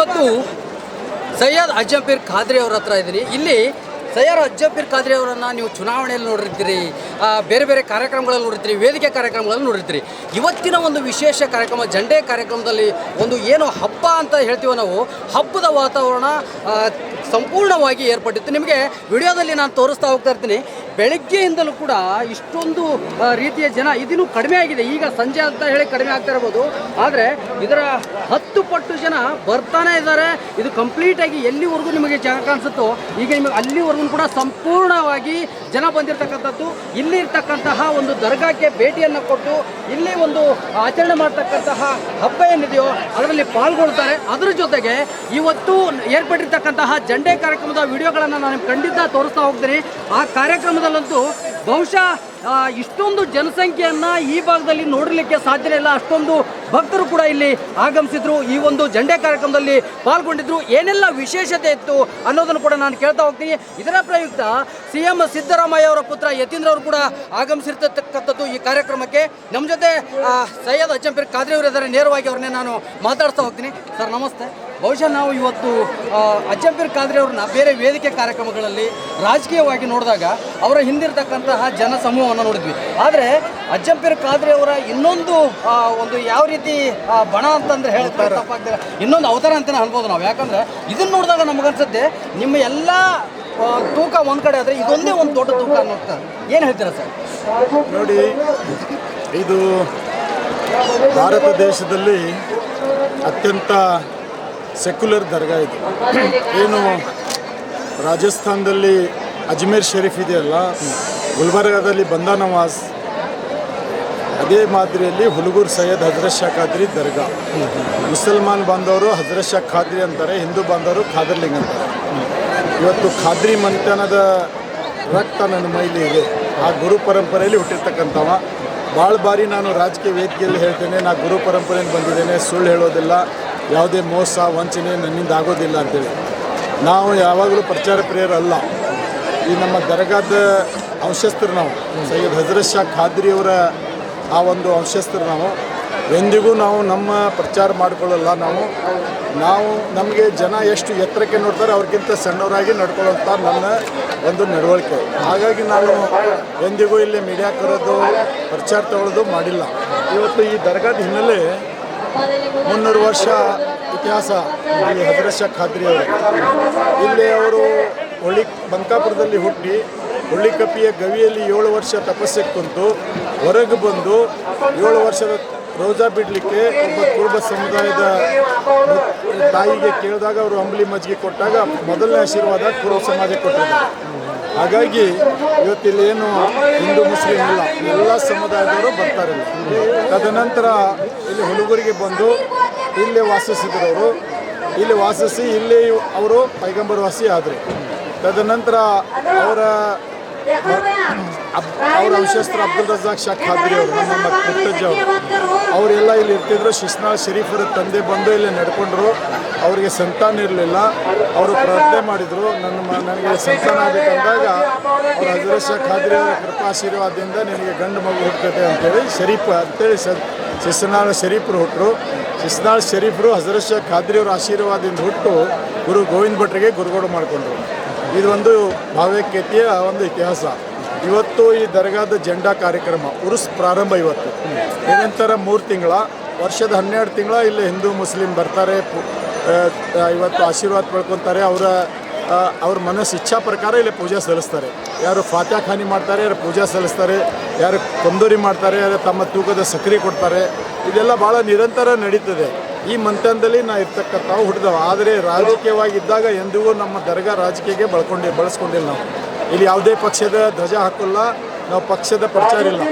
ನಾನಿವತ್ತು ಸೈಯದ್ ಅಜ್ಜಂಪೀರ್ ಖಾದ್ರಿ ಅವ್ರ ಹತ್ರ ಇದ್ದೀನಿ. ಇಲ್ಲಿ ಸೈಯದ್ ಅಜ್ಜಂಪೀರ್ ಖಾದ್ರಿ ಅವರನ್ನು ನೀವು ಚುನಾವಣೆಯಲ್ಲಿ ನೋಡಿರ್ತೀರಿ ಬೇರೆ ಬೇರೆ ಕಾರ್ಯಕ್ರಮಗಳಲ್ಲಿ ನೋಡಿರ್ತೀರಿ, ವೇದಿಕೆ ಕಾರ್ಯಕ್ರಮಗಳಲ್ಲಿ ನೋಡಿರ್ತೀರಿ. ಇವತ್ತಿನ ಒಂದು ವಿಶೇಷ ಕಾರ್ಯಕ್ರಮ, ಜಂಡೆ ಕಾರ್ಯಕ್ರಮದಲ್ಲಿ ಒಂದು ಏನು ಹಬ್ಬ ಅಂತ ಹೇಳ್ತೀವೋ ನಾವು, ಹಬ್ಬದ ವಾತಾವರಣ ಸಂಪೂರ್ಣವಾಗಿ ಏರ್ಪಟ್ಟಿತ್ತು. ನಿಮಗೆ ವಿಡಿಯೋದಲ್ಲಿ ನಾನು ತೋರಿಸ್ತಾ ಹೋಗ್ತಾ ಇರ್ತೀನಿ. ಬೆಳಗ್ಗೆಯಿಂದಲೂ ಕೂಡ ಇಷ್ಟೊಂದು ರೀತಿಯ ಜನ ಇದನ್ನು ಕಡಿಮೆ ಆಗಿದೆ. ಈಗ ಸಂಜೆ ಅಂತ ಹೇಳಿ ಕಡಿಮೆ ಆಗ್ತಾ ಇರ್ಬೋದು. ಆದರೆ ಇದರ ಹತ್ತು ಪಟ್ಟು ಜನ ಬರ್ತಾನೆ ಇದ್ದಾರೆ. ಇದು ಕಂಪ್ಲೀಟ್ ಆಗಿ ಎಲ್ಲಿವರೆಗೂ ನಿಮಗೆ ಜಾಗ ಕಾಣಿಸುತ್ತೋ, ಈಗ ನಿಮಗೆ ಅಲ್ಲಿವರೆಗೂ ಕೂಡ ಸಂಪೂರ್ಣವಾಗಿ ಜನ ಬಂದಿರತಕ್ಕಂಥದ್ದು. ಇಲ್ಲಿ ಇರ್ತಕ್ಕಂತಹ ಒಂದು ದರ್ಗಾಕ್ಕೆ ಭೇಟಿಯನ್ನು ಕೊಟ್ಟು, ಇಲ್ಲಿ ಒಂದು ಆಚರಣೆ ಮಾಡ್ತಕ್ಕಂತಹ ಹಬ್ಬ ಏನಿದೆಯೋ, ಅದರಲ್ಲಿ ಪಾಲ್ಗೊಳ್ತಾರೆ. ಅದರ ಜೊತೆಗೆ ಇವತ್ತು ಏರ್ಪಟ್ಟಿರ್ತಕ್ಕಂತಹ ಜಂಡೆ ಕಾರ್ಯಕ್ರಮದ ವಿಡಿಯೋಗಳನ್ನು ನಾನು ಖಂಡಿತ ತೋರಿಸ್ತಾ ಹೋಗ್ತೀನಿ. ಆ ಕಾರ್ಯಕ್ರಮದಲ್ಲಂತೂ ಬಹುಶಃ ಇಷ್ಟೊಂದು ಜನಸಂಖ್ಯೆಯನ್ನು ಈ ಭಾಗದಲ್ಲಿ ನೋಡಲಿಕ್ಕೆ ಸಾಧ್ಯ ಇಲ್ಲ. ಅಷ್ಟೊಂದು ಭಕ್ತರು ಕೂಡ ಇಲ್ಲಿ ಆಗಮಿಸಿದ್ರು. ಈ ಒಂದು ಜಂಡೆ ಕಾರ್ಯಕ್ರಮದಲ್ಲಿ ಪಾಲ್ಗೊಂಡಿದ್ರು. ಏನೆಲ್ಲ ವಿಶೇಷತೆ ಇತ್ತು ಅನ್ನೋದನ್ನು ಕೂಡ ನಾನು ಕೇಳ್ತಾ ಹೋಗ್ತೀನಿ. ಇದರ ಪ್ರಯುಕ್ತ ಸಿ ಎಂ ಸಿದ್ದರಾಮಯ್ಯ ಅವರ ಪುತ್ರ ಯತೀಂದ್ರ ಅವರು ಕೂಡ ಆಗಮಿಸಿರ್ತಕ್ಕಂಥದ್ದು ಈ ಕಾರ್ಯಕ್ರಮಕ್ಕೆ. ನಮ್ಮ ಜೊತೆ ಸೈಯದ್ ಅಜಂಪೀರ್ ಖಾದ್ರಿ ಅವರು ಇದ್ದಾರೆ. ನೇರವಾಗಿ ಅವ್ರನ್ನೇ ನಾನು ಮಾತಾಡ್ತಾ ಹೋಗ್ತೀನಿ. ಸರ್, ನಮಸ್ತೆ. ಬಹುಶಃ ನಾವು ಇವತ್ತು ಅಜ್ಜಂಪಿರ್ ಖಾದ್ರಿ ಅವ್ರನ್ನ ಬೇರೆ ವೇದಿಕೆ ಕಾರ್ಯಕ್ರಮಗಳಲ್ಲಿ ರಾಜಕೀಯವಾಗಿ ನೋಡಿದಾಗ ಅವರ ಹಿಂದಿರ್ತಕ್ಕಂತಹ ಜನ ನೋಡಿದ್ವಿ. ಆದರೆ ಅಜ್ಜಂಪೀರ್ ಖಾದ್ರಿ ಅವರ ಇನ್ನೊಂದು ಒಂದು ಯಾವ ರೀತಿ ಬಣ ಅಂತಂದ್ರೆ ಹೇಳ್ತಾರೆ ತಪ್ಪಾಗ್ತಾರೆ ಇನ್ನೊಂದು ಅವತಾರ ಅಂತಲೇ ಅನ್ಬೋದು ನಾವು. ಯಾಕಂದ್ರೆ ಇದನ್ನು ನೋಡಿದಾಗ ನಮಗನ್ಸುತ್ತೆ ನಿಮ್ಮ ಎಲ್ಲ ತೂಕ ಒಂದು ಕಡೆ ಆದರೆ ಇದೊಂದೇ ಒಂದು ದೊಡ್ಡ ತೂಕ ಅನ್ನೋದು ಏನು ಹೇಳ್ತೀರಾ ಸರ್? ನೋಡಿ ಇದು ಭಾರತ ದೇಶದಲ್ಲಿ ಅತ್ಯಂತ ಸೆಕ್ಯುಲರ್ ದರ್ಗಾ ಇದು. ಏನು ರಾಜಸ್ಥಾನದಲ್ಲಿ ಅಜ್ಮೇರ್ ಶರೀಫ್ ಇದೆಯಲ್ಲ ಗುಲ್ಬರ್ಗಾದಲ್ಲಿ ಬಂದ ನವಾಜ್ ಅದೇ ಮಾದರಿಯಲ್ಲಿ ಹುಲಗೂರು ಸೈಯದ್ ಹಜರತ್ ಶಾ ಖಾದ್ರಿ ದರ್ಗಾ. ಮುಸಲ್ಮಾನ್ ಬಾಂಧವರು ಹಜರತ್ ಶಾ ಖಾದ್ರಿ ಅಂತಾರೆ, ಹಿಂದೂ ಬಾಂಧವರು ಖಾದರ್ಲಿಂಗ್ ಅಂತಾರೆ. ಇವತ್ತು ಖಾದ್ರಿ ಮಂತನದ ರಕ್ತ ನನ್ನ ಮೈಲಿ ಇದೆ. ಆ ಗುರು ಪರಂಪರೆಯಲ್ಲಿ ಹುಟ್ಟಿರ್ತಕ್ಕಂಥವ. ಭಾಳ ಬಾರಿ ನಾನು ರಾಜಕೀಯ ವೇದಿಕೆಯಲ್ಲಿ ಹೇಳ್ತೇನೆ, ನಾ ಗುರು ಪರಂಪರೆಯಲ್ಲಿ ಬಂದಿದ್ದೇನೆ, ಸುಳ್ಳು ಹೇಳೋದಿಲ್ಲ, ಯಾವುದೇ ಮೋಸ, ವಂಚನೆ ನನ್ನಿಂದ ಆಗೋದಿಲ್ಲ ಅಂತೇಳಿ. ನಾವು ಯಾವಾಗಲೂ ಪ್ರಚಾರ ಪ್ರಿಯರಲ್ಲ. ಈ ನಮ್ಮ ದರ್ಗಾದ ವಂಶಸ್ಥರು ನಾವು. ಸೈಯದ್ ಹಜರತ್ ಶಾ ಖಾದ್ರಿಯವರ ಆ ಒಂದು ವಂಶಸ್ಥರು ನಾವು. ಎಂದಿಗೂ ನಾವು ನಮ್ಮ ಪ್ರಚಾರ ಮಾಡಿಕೊಳ್ಳಲ್ಲ ನಾವು. ನಾವು ನಮಗೆ ಜನ ಎಷ್ಟು ಎತ್ತರಕ್ಕೆ ನೋಡ್ತಾರೆ ಅವ್ರಿಗಿಂತ ಸಣ್ಣವರಾಗಿ ನಡ್ಕೊಳ್ಳೋಂಥ ನನ್ನ ಒಂದು ನಡವಳಿಕೆ. ಹಾಗಾಗಿ ನಾನು ಎಂದಿಗೂ ಇಲ್ಲಿ ಮೀಡಿಯಾ ಕರೋದು ಪ್ರಚಾರ ತಗೊಳ್ಳೋದು ಮಾಡಿಲ್ಲ. ಇವತ್ತು ಈ ದರ್ಗಾದ ಹಿನ್ನೆಲೆ ಮುನ್ನೂರು ವರ್ಷ ಇತಿಹಾಸ ಈ ಹಜರತ್ ಶಾ ಖಾದ್ರಿ ಅವರು. ಇಲ್ಲಿ ಅವರು ಹೊಳ್ಳಿ ಬಂಕಾಪುರದಲ್ಲಿ ಹುಟ್ಟಿ ಹುಳ್ಳಿಕಪ್ಪಿಯ ಗವಿಯಲ್ಲಿ ಏಳು ವರ್ಷ ತಪಸ್ಸಿಗೆ ಕುಂತು ಹೊರಗೆ ಬಂದು ಏಳು ವರ್ಷದ ರೋಜಾ ಬಿಡಲಿಕ್ಕೆ ಒಬ್ಬ ಕುರುಬ ಸಮುದಾಯದ ತಾಯಿಗೆ ಕೇಳಿದಾಗ ಅವರು ಅಂಬಲಿ ಮಜ್ಜಿಗೆ ಕೊಟ್ಟಾಗ ಮೊದಲನೇ ಆಶೀರ್ವಾದ ಕುರುಬ ಸಮಾಜಕ್ಕೆ ಕೊಟ್ಟಿದ್ದಾರೆ. ಹಾಗಾಗಿ ಇವತ್ತಿಲ್ಲಿ ಏನು ಹಿಂದೂ ಮುಸ್ಲಿಂ ಇಲ್ಲ. ಎಲ್ಲ ಸಮುದಾಯದವರು ಬರ್ತಾರೆ. ತದನಂತರ ಇಲ್ಲಿ ಹುಡುಗರಿಗೆ ಬಂದು ಇಲ್ಲೇ ವಾಸಿಸಿದ್ರು ಅವರು ಇಲ್ಲಿ ವಾಸಿಸಿ ಇಲ್ಲಿ ಅವರು ಪೈಗಂಬರ್ ವಾಸಿ ಆದರು. ತದನಂತರ ಅವರ ಅವರ ವಂಶಸ್ತ್ರ ಅಬ್ದುಲ್ ರಜಾಕ್ ಶಾ ಖಾದ್ರಿ ಅವರು ನಮ್ಮ ಮುತ್ತಜ್ಜ ಅವರು. ಅವರೆಲ್ಲ ಇಲ್ಲಿ ಇರ್ತಿದ್ರು. ಶಿಸ್ನಾಳ್ ಶರೀಫರ ತಂದೆ ಬಂದು ಇಲ್ಲಿ ನಡ್ಕೊಂಡ್ರು. ಅವರಿಗೆ ಸಂತಾನ ಇರಲಿಲ್ಲ. ಅವರು ಪ್ರಾರ್ಥನೆ ಮಾಡಿದರು. ನನ್ನ ನನಗೆ ಸಂತಾನ ಆಗಬೇಕಂದಾಗ ಅವರು ಹಜರತ್ ಶಾ ಖಾದ್ರಿ ಅವರ ಕೃಪಾಶೀರ್ವಾದದಿಂದ ನಿಮಗೆ ಗಂಡು ಮಗು ಹುಟ್ಟುತ್ತೆ ಅಂತೇಳಿ ಶರೀಫ್ ಅಂತೇಳಿ ಸ ಶಿಸ್ನಾಳ್ ಶರೀಫರು ಹುಟ್ಟರು ಶಿಸ್ನಾಳ್ ಶರೀಫರು ಹಜರತ್ ಶಾ ಖಾದ್ರಿ ಅವರ ಆಶೀರ್ವಾದದಿಂದ ಹುಟ್ಟು ಗುರು ಗೋವಿಂದ ಭಟ್ರಿಗೆ ಗುರುಗೋಡು ಮಾಡಿಕೊಂಡ್ರು. ಇದು ಒಂದು ಭಾವ್ಯಕತೆಯ ಒಂದು ಇತಿಹಾಸ. ಇವತ್ತು ಈ ದರ್ಗಾದ ಜೆಂಡಾ ಕಾರ್ಯಕ್ರಮ, ಉರುಸ್ ಪ್ರಾರಂಭ ಇವತ್ತು. ನಿರಂತರ ಮೂರು ತಿಂಗಳ, ವರ್ಷದ ಹನ್ನೆರಡು ತಿಂಗಳ ಇಲ್ಲಿ ಹಿಂದೂ ಮುಸ್ಲಿಂ ಬರ್ತಾರೆ ಇವತ್ತು ಆಶೀರ್ವಾದ ಪಡ್ಕೊತಾರೆ, ಅವರ ಅವ್ರ ಮನಸ್ಸು ಇಚ್ಛಾ ಪ್ರಕಾರ ಇಲ್ಲಿ ಪೂಜೆ ಸಲ್ಲಿಸ್ತಾರೆ. ಯಾರು ಖಾನಿ ಮಾಡ್ತಾರೆ, ಯಾರು ಪೂಜೆ ಸಲ್ಲಿಸ್ತಾರೆ, ಯಾರು ಕೊಂದೂರಿ ಮಾಡ್ತಾರೆ, ಯಾರು ತಮ್ಮ ತೂಕದ ಸಕ್ರಿ ಕೊಡ್ತಾರೆ, ಇದೆಲ್ಲ ಭಾಳ ನಿರಂತರ ನಡೀತದೆ. ಈ ಮಂಥನದಲ್ಲಿ ನಾ ಇರ್ತಕ್ಕಂಥವು ಹುಟ್ಟಿದವ. ಆದರೆ ರಾಜಕೀಯವಾಗಿದ್ದಾಗ ಎಂದಿಗೂ ನಮ್ಮ ದರ್ಗಾ ರಾಜಕೀಯಕ್ಕೆ ಬಳಕೊಂಡಿ, ಬಳಸ್ಕೊಂಡಿಲ್ಲ ನಾವು. ಇಲ್ಲಿ ಯಾವುದೇ ಪಕ್ಷದ ಧ್ವಜ ಹಾಕಲ್ಲ, ನಾವು ಪಕ್ಷದ ಪ್ರಚಾರ ಇಲ್ಲ.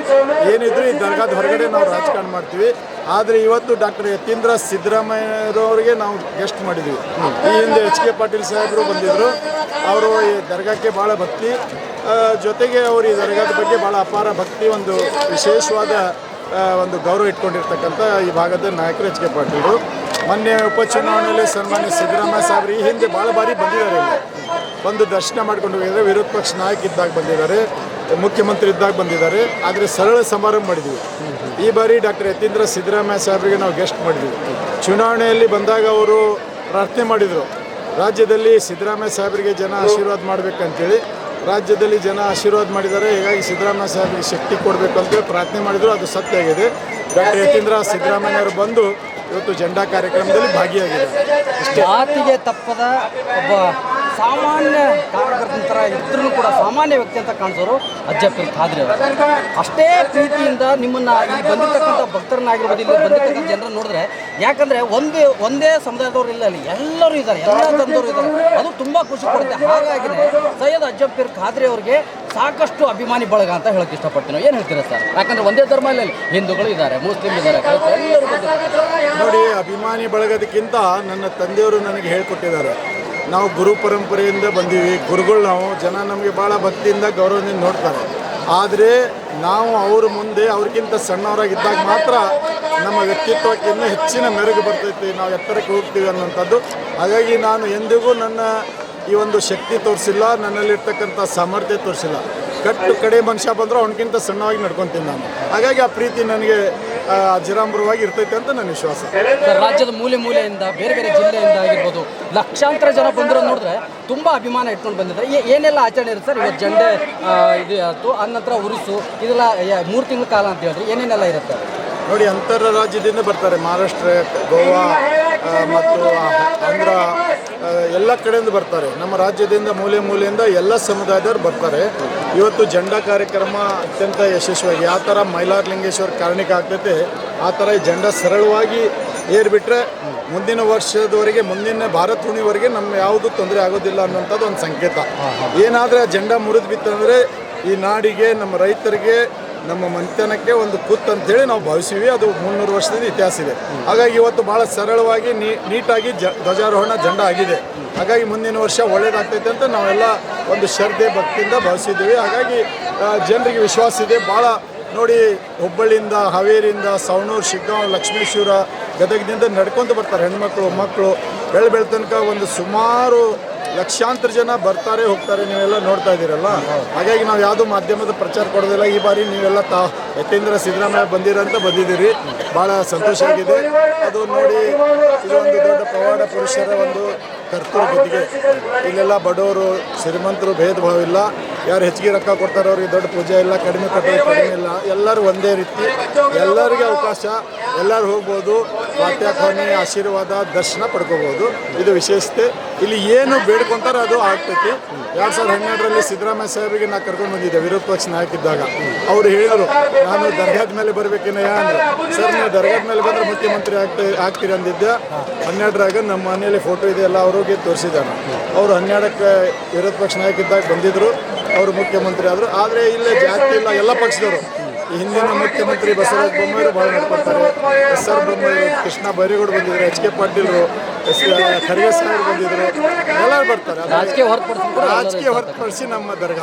ಏನಿದ್ರು ಈ ದರ್ಗಾದ ಹೊರಗಡೆ ನಾವು ರಾಜಕಾರಣ ಮಾಡ್ತೀವಿ. ಆದರೆ ಇವತ್ತು ಡಾಕ್ಟರ್ ಯತೀಂದ್ರ ಸಿದ್ದರಾಮಯ್ಯರವರಿಗೆ ನಾವು ಗೆಸ್ಟ್ ಮಾಡಿದ್ವಿ. ಈ ಹಿಂದೆ ಎಚ್ ಕೆ ಪಾಟೀಲ್ ಸಾಹೇಬರು ಬಂದಿದ್ದರು ಅವರು ಈ ದರ್ಗಾಕ್ಕೆ ಭಾಳ ಭಕ್ತಿ. ಜೊತೆಗೆ ಅವರು ಈ ದರ್ಗಾದ ಬಗ್ಗೆ ಭಾಳ ಅಪಾರ ಭಕ್ತಿ. ಒಂದು ವಿಶೇಷವಾದ ಒಂದು ಗೌರವ ಇಟ್ಕೊಂಡಿರ್ತಕ್ಕಂಥ ಈ ಭಾಗದ ನಾಯಕರು ಎಚ್ ಕೆ ಪಾಟೀಲರು. ಮೊನ್ನೆ ಉಪಚುನಾವಣೆಯಲ್ಲಿ ಸನ್ಮಾನ್ಯ ಸಿದ್ದರಾಮಯ್ಯ ಸಾಹೇಬರು ಈ ಹಿಂದೆ ಭಾಳ ಬಾರಿ ಬಂದಿದ್ದಾರೆ ಬಂದು ದರ್ಶನ ಮಾಡ್ಕೊಂಡು ಹೋಗಿದ್ದಾರೆ. ವಿರೋಧ ಪಕ್ಷ ನಾಯಕ ಇದ್ದಾಗ ಬಂದಿದ್ದಾರೆ, ಮುಖ್ಯಮಂತ್ರಿ ಇದ್ದಾಗ ಬಂದಿದ್ದಾರೆ. ಆದರೆ ಸರಳ ಸಮಾರಂಭ ಮಾಡಿದ್ವಿ. ಈ ಬಾರಿ ಡಾಕ್ಟರ್ ಯತೀಂದ್ರ ಸಿದ್ದರಾಮಯ್ಯ ಸಾಹೇಬರಿಗೆ ನಾವು ಗೆಸ್ಟ್ ಮಾಡಿದ್ವಿ. ಚುನಾವಣೆಯಲ್ಲಿ ಬಂದಾಗ ಅವರು ಪ್ರಾರ್ಥನೆ ಮಾಡಿದರು. ರಾಜ್ಯದಲ್ಲಿ ಸಿದ್ದರಾಮಯ್ಯ ಸಾಹೇಬರಿಗೆ ಜನ ಆಶೀರ್ವಾದ ಮಾಡಬೇಕಂತೇಳಿ. ರಾಜ್ಯದಲ್ಲಿ ಜನ ಆಶೀರ್ವಾದ ಮಾಡಿದ್ದಾರೆ. ಹೀಗಾಗಿ ಸಿದ್ದರಾಮಯ್ಯ ಸಾಹೇಬರಿಗೆ ಶಕ್ತಿ ಕೊಡಬೇಕು ಅಂತೇಳಿ ಪ್ರಾರ್ಥನೆ ಮಾಡಿದರು. ಅದು ಸತ್ಯ ಆಗಿದೆ. ಡಾಕ್ಟರ್ ಯತೀಂದ್ರ ಸಿದ್ದರಾಮಯ್ಯವರು ಬಂದು ಇವತ್ತು ಜಂಡಾ ಕಾರ್ಯಕ್ರಮದಲ್ಲಿ ಭಾಗಿಯಾಗಿದ್ದಾರೆ. ಮಾತಿಗೆ ತಪ್ಪದ ಒಬ್ಬ ಸಾಮಾನ್ಯ ಕಾರ್ಯಕರ್ತರ ಥರ ಇದ್ರೂ ಕೂಡ ಸಾಮಾನ್ಯ ವ್ಯಕ್ತಿ ಅಂತ ಕಾಣಿಸೋರು ಅಜ್ಜಪ್ಪ ಖಾದ್ರಿ ಅವರು. ಅಷ್ಟೇ ಪ್ರೀತಿಯಿಂದ ನಿಮ್ಮನ್ನ ಇಲ್ಲಿ ಬಂದಿರ್ತಕ್ಕಂಥ ಭಕ್ತರನ್ನಾಗಿರ್ಬೋದು, ಇಲ್ಲಿ ಬಂದಿರ್ತಕ್ಕಂಥ ಜನರನ್ನ ನೋಡಿದ್ರೆ ಯಾಕಂದ್ರೆ ಒಂದೇ ಒಂದೇ ಸಮುದಾಯದವರು ಇಲ್ಲ ಅಲ್ಲಿ ಎಲ್ಲರೂ ಇದ್ದಾರೆ, ಎಲ್ಲ ತಂದವರು ಇದ್ದಾರೆ. ಅದು ತುಂಬಾ ಖುಷಿ ಕೊಡುತ್ತೆ. ಹಾಗಾಗಿನೇ ಸೈಯದ್ ಅಜ್ಜಪ್ಪ ಖಾದ್ರಿ ಅವರಿಗೆ ಸಾಕಷ್ಟು ಅಭಿಮಾನಿ ಬಳಗ ಅಂತ ಹೇಳಕ್ ಇಷ್ಟಪಡ್ತೀನಿ. ಏನು ಹೇಳ್ತೀರಾ ಸರ್? ಯಾಕಂದ್ರೆ ಒಂದೇ ಧರ್ಮ ಇಲ್ಲಿ. ಹಿಂದೂಗಳು ಇದ್ದಾರೆ, ಮುಸ್ಲಿಂ ಇದ್ದಾರೆ ನೋಡಿ, ಅಭಿಮಾನಿ ಬಳಗದಕ್ಕಿಂತ ನನ್ನ ತಂದೆಯವರು ನನಗೆ ಹೇಳ್ಕೊಟ್ಟಿದ್ದಾರೆ. ನಾವು ಗುರು ಪರಂಪರೆಯಿಂದ ಬಂದೀವಿ ಗುರುಗಳು ನಾವು, ಜನ ನಮಗೆ ಭಾಳ ಭಕ್ತಿಯಿಂದ ಗೌರವದಿಂದ ನೋಡ್ತಾರೆ. ಆದರೆ ನಾವು ಅವ್ರ ಮುಂದೆ ಅವ್ರಿಗಿಂತ ಸಣ್ಣವರಾಗಿದ್ದಾಗ ಮಾತ್ರ ನಮ್ಮ ವ್ಯಕ್ತಿತ್ವಕ್ಕಿಂತ ಹೆಚ್ಚಿನ ಮೆರುಗು ಬರ್ತೈತಿ. ನಾವು ಎತ್ತರಕ್ಕೆ ಹೋಗ್ತೀವಿ ಅನ್ನೋಂಥದ್ದು. ಹಾಗಾಗಿ ನಾನು ಎಂದಿಗೂ ನನ್ನ ಈ ಒಂದು ಶಕ್ತಿ ತೋರಿಸಿಲ್ಲ. ನನ್ನಲ್ಲಿರ್ತಕ್ಕಂಥ ಸಾಮರ್ಥ್ಯ ತೋರಿಸಿಲ್ಲ. ಕಟ್ಟು ಕಡೆ ಮನುಷ್ಯ ಬಂದರೂ ಅವನಿಗಿಂತ ಸಣ್ಣವಾಗಿ ನಡ್ಕೊತೀನಿ ನಾನು. ಹಾಗಾಗಿ ಆ ಪ್ರೀತಿ ನನಗೆ ಅಜರಾಮರವಾಗಿ ಇರ್ತೈತೆ ಅಂತ ನನ್ನ ವಿಶ್ವಾಸ. ರಾಜ್ಯದ ಮೂಲೆ ಮೂಲೆಯಿಂದ, ಬೇರೆ ಬೇರೆ ಜಿಲ್ಲೆಯಿಂದ ಲಕ್ಷಾಂತರ ಜನ ಬಂದಿರೋ ನೋಡಿದ್ರೆ ತುಂಬ ಅಭಿಮಾನ ಇಟ್ಕೊಂಡು ಬಂದಿದ್ದಾರೆ. ಏನೆಲ್ಲ ಆಚರಣೆ ಇರುತ್ತೆ ಸರ್? ಇವತ್ತು ಜಂಡೆ ಇದು ಆಯಿತು ನಂತರ ಉರುಸು ಇದೆಲ್ಲ ಮೂರು ತಿಂಗಳ ಕಾಲ ಅಂತ ಹೇಳಿದ್ರೆ ಏನೇನೆಲ್ಲ ಇರುತ್ತೆ? ನೋಡಿ, ಅಂತರ ರಾಜ್ಯದಿಂದ ಬರ್ತಾರೆ. ಮಹಾರಾಷ್ಟ್ರ, ಗೋವಾ ಮತ್ತು ಆಂಧ್ರ ಎಲ್ಲ ಕಡೆಯಿಂದ ಬರ್ತಾರೆ. ನಮ್ಮ ರಾಜ್ಯದಿಂದ, ಮೂಲೆ ಮೂಲೆಯಿಂದ ಎಲ್ಲ ಸಮುದಾಯದವರು ಬರ್ತಾರೆ. ಇವತ್ತು ಜಂಡಾ ಕಾರ್ಯಕ್ರಮ ಅತ್ಯಂತ ಯಶಸ್ವಿಯಾಗಿ, ಯಾವ ಥರ ಮೈಲಾರಲಿಂಗೇಶ್ವರ ಕಾರಣಿಕ ಆಗ್ತೈತೆ, ಆ ಥರ ಈ ಜಂಡ ಸರಳವಾಗಿ ಏರ್ಬಿಟ್ರೆ ಮುಂದಿನ ವರ್ಷದವರೆಗೆ ಮುಂದಿನ ಭಾರತ್ ಹುಣಿವರೆಗೆ ನಮ್ಮ ಯಾವುದು ತೊಂದರೆ ಆಗೋದಿಲ್ಲ ಅನ್ನೋಂಥದ್ದು ಒಂದು ಸಂಕೇತ. ಏನಾದರೆ ಆ ಜೆಂಡಾ ಮುರಿದು ಬಿತ್ತಂದರೆ ಈ ನಾಡಿಗೆ ನಮ್ಮ ರೈತರಿಗೆ ನಮ್ಮ ಮಂತನಕ್ಕೆ ಒಂದು ಕುತ್ ಅಂತೇಳಿ ನಾವು ಭಾವಿಸೀವಿ ಅದು ಮುನ್ನೂರು ವರ್ಷದ ಇತಿಹಾಸ ಇದೆ. ಹಾಗಾಗಿ ಇವತ್ತು ಭಾಳ ಸರಳವಾಗಿ ನೀ ನೀಟಾಗಿ ಜ ಧ್ವಜಾರೋಹಣ ಜಂಡ ಆಗಿದೆ. ಹಾಗಾಗಿ ಮುಂದಿನ ವರ್ಷ ಒಳ್ಳೇದಾಗ್ತೈತೆ ಅಂತ ನಾವೆಲ್ಲ ಒಂದು ಶ್ರದ್ಧೆ ಭಕ್ತಿಯಿಂದ ಭಾವಿಸಿದ್ದೀವಿ. ಹಾಗಾಗಿ ಜನರಿಗೆ ವಿಶ್ವಾಸ ಇದೆ. ಭಾಳ ನೋಡಿ ಹುಬ್ಬಳ್ಳಿಯಿಂದ, ಹಾವೇರಿಯಿಂದ ಸವಣೂರು ಶಿಗ್ಗಾಂವ್ ಲಕ್ಷ್ಮೀಶ್ವರ ಗದಗದಿಂದ ನಡ್ಕೊಂತ ಬರ್ತಾರೆ ಹೆಣ್ಮಕ್ಳು, ಮಕ್ಕಳು. ಬೆಳೆ ಬೆಳ ತನಕ ಒಂದು ಸುಮಾರು ಲಕ್ಷಾಂತರ ಜನ ಬರ್ತಾರೆ, ಹೋಗ್ತಾರೆ. ನೀವೆಲ್ಲ ನೋಡ್ತಾ ಇದ್ದೀರಲ್ಲ? ಹಾಗಾಗಿ ನಾವು ಯಾವುದೂ ಮಾಧ್ಯಮದ ಪ್ರಚಾರ ಕೊಡೋದಿಲ್ಲ. ಈ ಬಾರಿ ನೀವೆಲ್ಲ ತಾ ಯತೀಂದ್ರ ಸಿದ್ದರಾಮಯ್ಯ ಬಂದಿರಂತ ಬಂದಿದ್ದೀರಿ. ಭಾಳ ಸಂತೋಷ ಆಗಿದೆ. ಅದು ನೋಡಿ ಇದೊಂದು ದೊಡ್ಡ ಪವಾಡ ಪುರುಷರ ಒಂದು ಕರ್ತವ್ಯ ಇಲ್ಲೆಲ್ಲ ಬಡವರು, ಶ್ರೀಮಂತರು ಭೇದ ಭಾವ ಇಲ್ಲ. ಯಾರು ಹೆಚ್ಚಿಗೆ ರೊಕ್ಕ ಕೊಡ್ತಾರೋ ಅವ್ರಿಗೆ ದೊಡ್ಡ ಪೂಜೆ ಇಲ್ಲ, ಕಡಿಮೆ ಕಟ್ಟೋದು ಕಡಿಮೆ ಇಲ್ಲ. ಎಲ್ಲರೂ ಒಂದೇ ರೀತಿ. ಎಲ್ಲರಿಗೆ ಅವಕಾಶ, ಎಲ್ಲರೂ ಹೋಗ್ಬೋದು. ವಾತ್ಯಾಖಾನೆ ಆಶೀರ್ವಾದ, ದರ್ಶನ ಪಡ್ಕೋಬೋದು. ಇದು ವಿಶೇಷತೆ. ಇಲ್ಲಿ ಏನು ಬೇಡ್ಕೊಂತಾರೆ ಅದು ಆಗ್ತೈತಿ. ಎರಡು ಸಾವಿರದ ಹನ್ನೆರಡರಲ್ಲಿ ಸಿದ್ದರಾಮಯ್ಯ ಸಾಹೇಬರಿಗೆ ನಾ ಕರ್ಕೊಂಡು ಬಂದಿದ್ದೆ, ವಿರೋಧ ಪಕ್ಷ ನಾಯಕ ಇದ್ದಾಗ. ಅವ್ರು ಹೇಳಿದರು, ನಾನು ದರ್ಗಾದ ಮೇಲೆ ಬರಬೇಕಿನ ಅಂದ್ರೆ. ಸರ್, ನೀವು ದರ್ಗಾದ ಮೇಲೆ ಬಂದ್ರೆ ಮುಖ್ಯಮಂತ್ರಿ ಆಗ್ತಾ, ಆಗ್ತೀರಿ ಅಂದಿದ್ದೆ. ಹನ್ನೆರಡರಾಗ ನಮ್ಮ ಮನೆಯಲ್ಲಿ ಫೋಟೋ ಇದೆ, ಎಲ್ಲ ಅವ್ರಿಗೆ ತೋರಿಸಿದ್ದಾನೆ. ಅವರು ಹನ್ನೆರಡಕ್ಕೆ ವಿರೋಧ ಪಕ್ಷ ನಾಯಕ ಇದ್ದಾಗ ಬಂದಿದ್ದರು ಅವರು ಮುಖ್ಯಮಂತ್ರಿ ಆದರು. ಆದರೆ ಇಲ್ಲೇ ಜಾತಿ ಇಲ್ಲ ಎಲ್ಲ ಪಕ್ಷದವರು. ಹಿಂದಿನ ಮುಖ್ಯಮಂತ್ರಿ ಬಸವರಾಜ ಬೊಮ್ಮಾಯಿ ಭಾಳ ನಡ್ಕೊಳ್ತಾರೆ. ಎಸ್ ಆರ್ ಬೊಮ್ಮಾಯಿ ಕೃಷ್ಣ ಬೈರೇಗೌಡ ಬಂದಿದ್ರು ಎಚ್ ಕೆ ಪಾಟೀಲ್ರು ಎಸ್ ಖರ್ಗೆ ಸಾಹೇಬ್ ಬಂದಿದ್ರು ಎಲ್ಲರೂ ಬರ್ತಾರೆ. ರಾಜಕೀಯ ಹೊರತುಪಡಿಸಿ ನಮ್ಮ ದರ್ಗಾ.